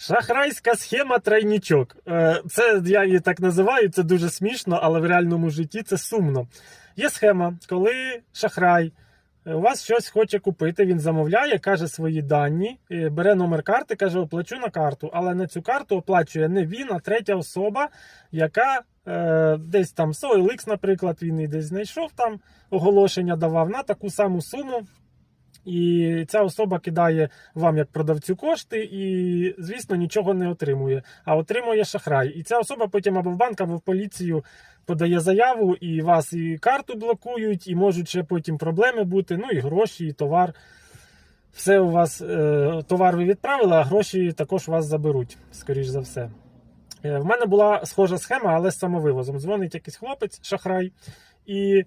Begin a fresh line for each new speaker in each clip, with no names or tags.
Шахрайська схема тройнічок. Е, Це я її так називаю, це дуже смішно, але в реальному житті це сумно. Є схема, коли шахрай е, у вас щось хоче купити, він замовляє, каже свої дані, е, бере номер карти, каже, оплачу на карту. Але на цю карту оплачує не він, а третя особа, яка е, десь там з наприклад, він і десь знайшов там оголошення, давав на таку саму суму. І ця особа кидає вам як продавцю кошти, і, звісно, нічого не отримує, а отримує шахрай. І ця особа потім або в банк, або в поліцію подає заяву, і вас і карту блокують, і можуть ще потім проблеми бути. Ну і гроші, і товар. Все у вас е, товар ви відправили, а гроші також у вас заберуть, скоріш за все. Е, В мене була схожа схема, але з самовивозом. Дзвонить якийсь хлопець, шахрай, і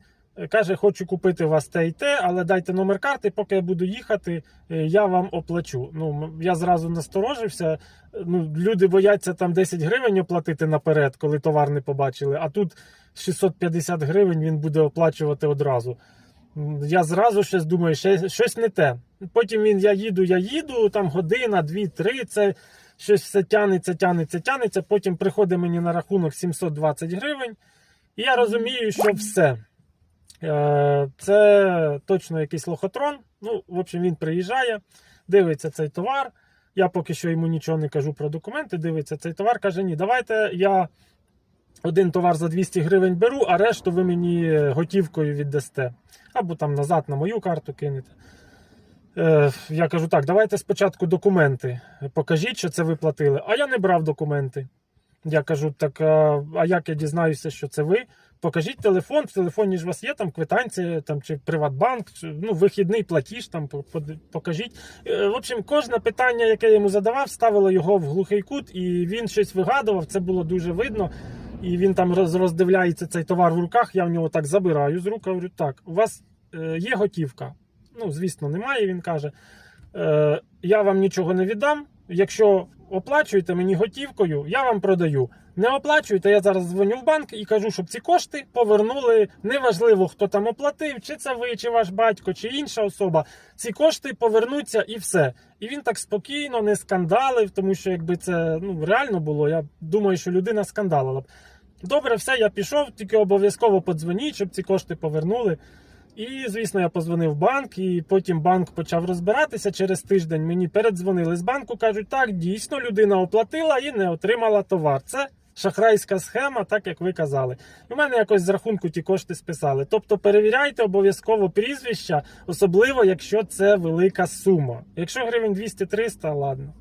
каже: Хочу купити вас те і те, але дайте номер карти, поки я буду їхати, е, я вам оплачу. Ну, я зразу насторожився. Е, Ну, люди бояться там 10 гривень оплатити наперед, коли товар не побачили, а тут 650 гривень він буде оплачувати одразу. Я зразу щось думаю, ще щось не те. Потім він я їду, я їду, там година, дві, три. Це щось все тянеться, тянеться, тянеться. Потім приходить мені на рахунок 720 гривень. І я розумію, що все. Е, Це точно якийсь лохотрон. Ну, в общем, він приїжджає, дивиться цей товар. Я поки що йому нічого не кажу про документи. Дивиться цей товар, каже: ні, давайте я один товар за 200 гривень беру, а решту ви мені готівкою віддасте. Або там назад на мою карту кинете. Е, я кажу, так, давайте спочатку документи. Покажіть, що це ви платили. А я не брав документи. Я кажу, так, а, як я дізнаюся, що це ви? Покажіть телефон, в телефоні ж у вас є там квитанція, там, чи Приватбанк, чи, ну, вихідний платіж, там, по- по- покажіть. Е, В общем, кожне питання, яке я йому задавав, ставило його в глухий кут, і він щось вигадував, це було дуже видно. І він там роздивляється цей товар в руках, я в нього так забираю з рук, говорю, так, у вас е, є готівка? Ну, звісно, немає, він каже. Е, я вам нічого не віддам. Якщо оплачуєте мені готівкою, я вам продаю. Не оплачуєте, я зараз дзвоню в банк і кажу, щоб ці кошти повернули. Неважливо, хто там оплатив, чи це ви, чи ваш батько, чи інша особа. Ці кошти повернуться і все. І він так спокійно не скандалив, тому що якби це ну, реально було, я думаю, що людина скандалила б. Добре, все, я пішов, тільки обов'язково подзвоніть, щоб ці кошти повернули. І, звісно, я позвонив в банк, і потім банк почав розбиратися. Через тиждень мені передзвонили з банку, кажуть, так, дійсно, людина оплатила і не отримала товар. Це шахрайська схема, так як ви казали. В мене якось з рахунку ті кошти списали. Тобто перевіряйте обов'язково прізвища, особливо якщо це велика сума. Якщо гривень 200-300, ладно.